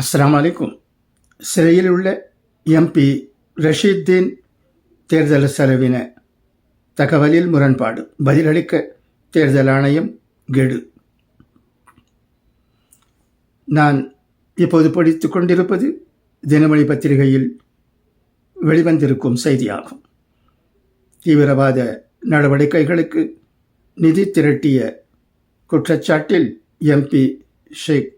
அஸ்லாம் அலைக்கும். சிறையில் உள்ள எம்பி ரஷீத்தீன் தேர்தல் செலவின தகவலில் முரண்பாடு. பதிலளிக்க தேர்தல் ஆணையம் கெடு. நான் இப்போது படித்துக் கொண்டிருப்பது தினமணி பத்திரிகையில் வெளிவந்திருக்கும் செய்தியாகும். தீவிரவாத நடவடிக்கைகளுக்கு நிதி திரட்டிய குற்றச்சாட்டில் எம்பி ஷேக்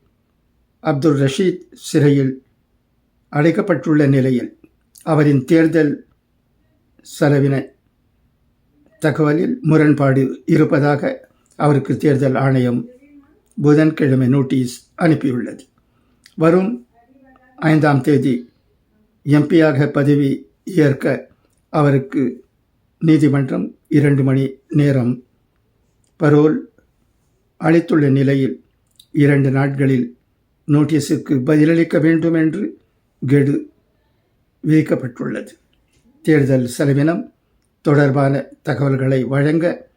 அப்துல் ரஷீத் சிறையில் அடைக்கப்பட்டுள்ள நிலையில் அவரின் தேர்தல் செலவின தகவலில் முரண்பாடு இருப்பதாக அவருக்கு தேர்தல் ஆணையம் புதன்கிழமை நோட்டீஸ் அனுப்பியுள்ளது. வரும் ஐந்தாம் தேதி எம்பியாக பதவி ஏற்க அவருக்கு நீதிமன்றம் இரண்டு மணி நேரம் பரோல் அளித்துள்ள நிலையில் இரண்டு நாட்களில் நோட்டீஸுக்கு பதிலளிக்க வேண்டும் என்று கெடு விதிக்கப்பட்டுள்ளது. தேர்தல் செலவினம் தொடர்பான தகவல்களை வழங்க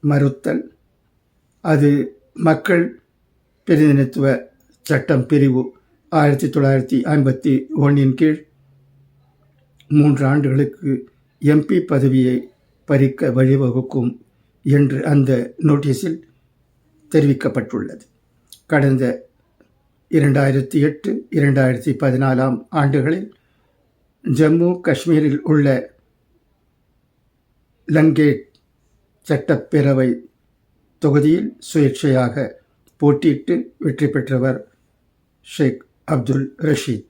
மறுத்தல். அது மக்கள் பிரதிநிதித்துவ சட்டம் பிரிவு ஆயிரத்தி தொள்ளாயிரத்தி ஐம்பத்தி ஒன்றின் கீழ் மூன்று ஆண்டுகளுக்கு எம்பி பதவியை பறிக்க வழிவகுக்கும் என்று அந்த நோட்டீஸில் தெரிவிக்கப்பட்டுள்ளது. கடந்த இரண்டாயிரத்தி எட்டு இரண்டாயிரத்தி பதினாலாம் ஆண்டுகளில் ஜம்மு காஷ்மீரில் உள்ள லங்கேட் சட்டப்பேரவை தொகுதியில் சுயேட்சையாக போட்டியிட்டு வெற்றி பெற்றவர் ஷேக் அப்துல் ரஷீத்.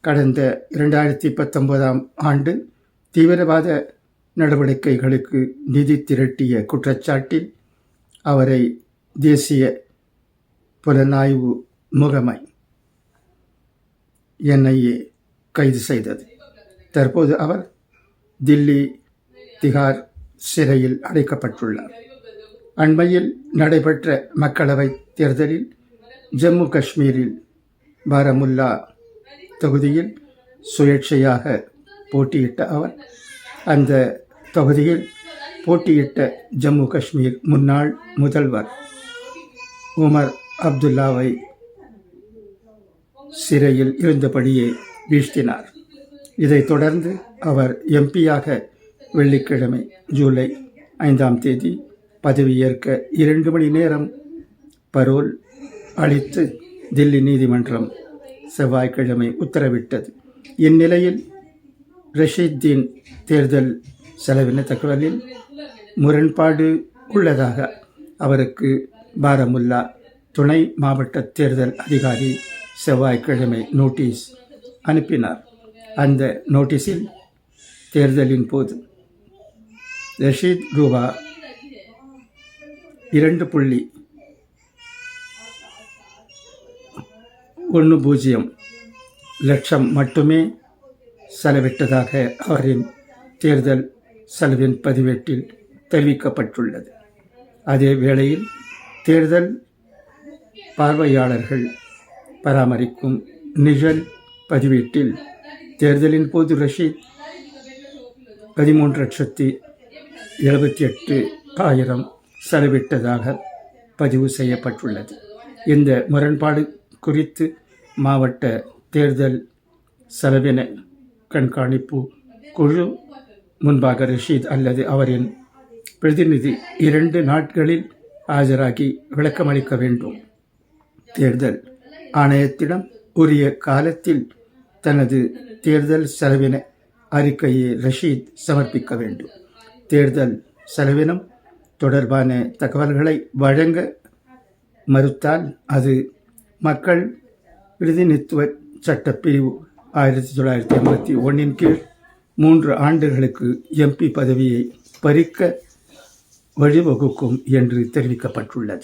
கடந்த இரண்டாயிரத்தி பத்தொன்பதாம் ஆண்டு தீவிரவாத நடவடிக்கைகளுக்கு நிதி திரட்டிய குற்றச்சாட்டில் அவரை தேசிய புலனாய்வு முகமை என்ஐஏ கைது செய்தது. தற்போது அவர் தில்லி திகார் சிறையில் அடைக்கப்பட்டுள்ளார். அண்மையில் நடைபெற்ற மக்களவைத் தேர்தலில் ஜம்மு காஷ்மீரில் பாரமுல்லா தொகுதியில் சுயேட்சையாக போட்டியிட்ட அவர் அந்த தொகுதியில் போட்டியிட்ட ஜம்மு காஷ்மீர் முன்னாள் முதல்வர் உமர் அப்துல்லாவை சிறையில் இருந்தபடியே வீழ்த்தினார். இதைத் தொடர்ந்து அவர் எம்பியாக வெள்ளிக்கிழமை ஜூலை ஐந்தாம் தேதி பதவியேற்க இரண்டு மணி நேரம் பரோல் அளித்து தில்லி நீதிமன்றம் செவ்வாய்க்கிழமை உத்தரவிட்டது. இந்நிலையில் ரஷீத்தீன் தேர்தல் செலவின தகவலில் முரண்பாடு உள்ளதாக அவருக்கு பாரமுல்லா துணை மாவட்ட தேர்தல் அதிகாரி செவ்வாய்க்கிழமை நோட்டீஸ் அனுப்பினார். அந்த நோட்டீஸில் தேர்தலின் போது ரஷீத் ரூபா இரண்டு புள்ளி ஒன்று பூஜ்ஜியம் லட்சம் மட்டுமே செலவிட்டதாக அவரின் தேர்தல் செலவின் பதிவேட்டில் தெரிவிக்கப்பட்டுள்ளது. அதே வேளையில் தேர்தல் பார்வையாளர்கள் பராமரிக்கும் நிழல் பதிவேட்டில் தேர்தலின் போது ரஷீத் பதிமூன்று லட்சத்தி எழுபத்தி எட்டு ஆயிரம் செலவிட்டதாக பதிவு செய்யப்பட்டுள்ளது. இந்த முரண்பாடு குறித்து மாவட்ட தேர்தல் செலவின கண்காணிப்பு குழு முன்பாக ரஷீத் அல்லது அவரின் பிரதிநிதி இரண்டு நாட்களில் ஆஜராகி விளக்கமளிக்க வேண்டும். தேர்தல் ஆணையத்திடம் உரிய காலத்தில் தனது தேர்தல் செலவின அறிக்கையை ரஷீத் சமர்ப்பிக்க வேண்டும். தேர்தல் செலவினம் தொடர்பான தகவல்களை வழங்க மறுத்தால் அது மக்கள் பிரதிநிதித்துவ சட்டப்பிரிவு ஆயிரத்தி தொள்ளாயிரத்தி ஐம்பத்தி ஒன்றின் கீழ் மூன்று ஆண்டுகளுக்கு எம்பி பதவியை பறிக்க வழிவகுக்கும் என்று தெரிவிக்கப்பட்டுள்ளது.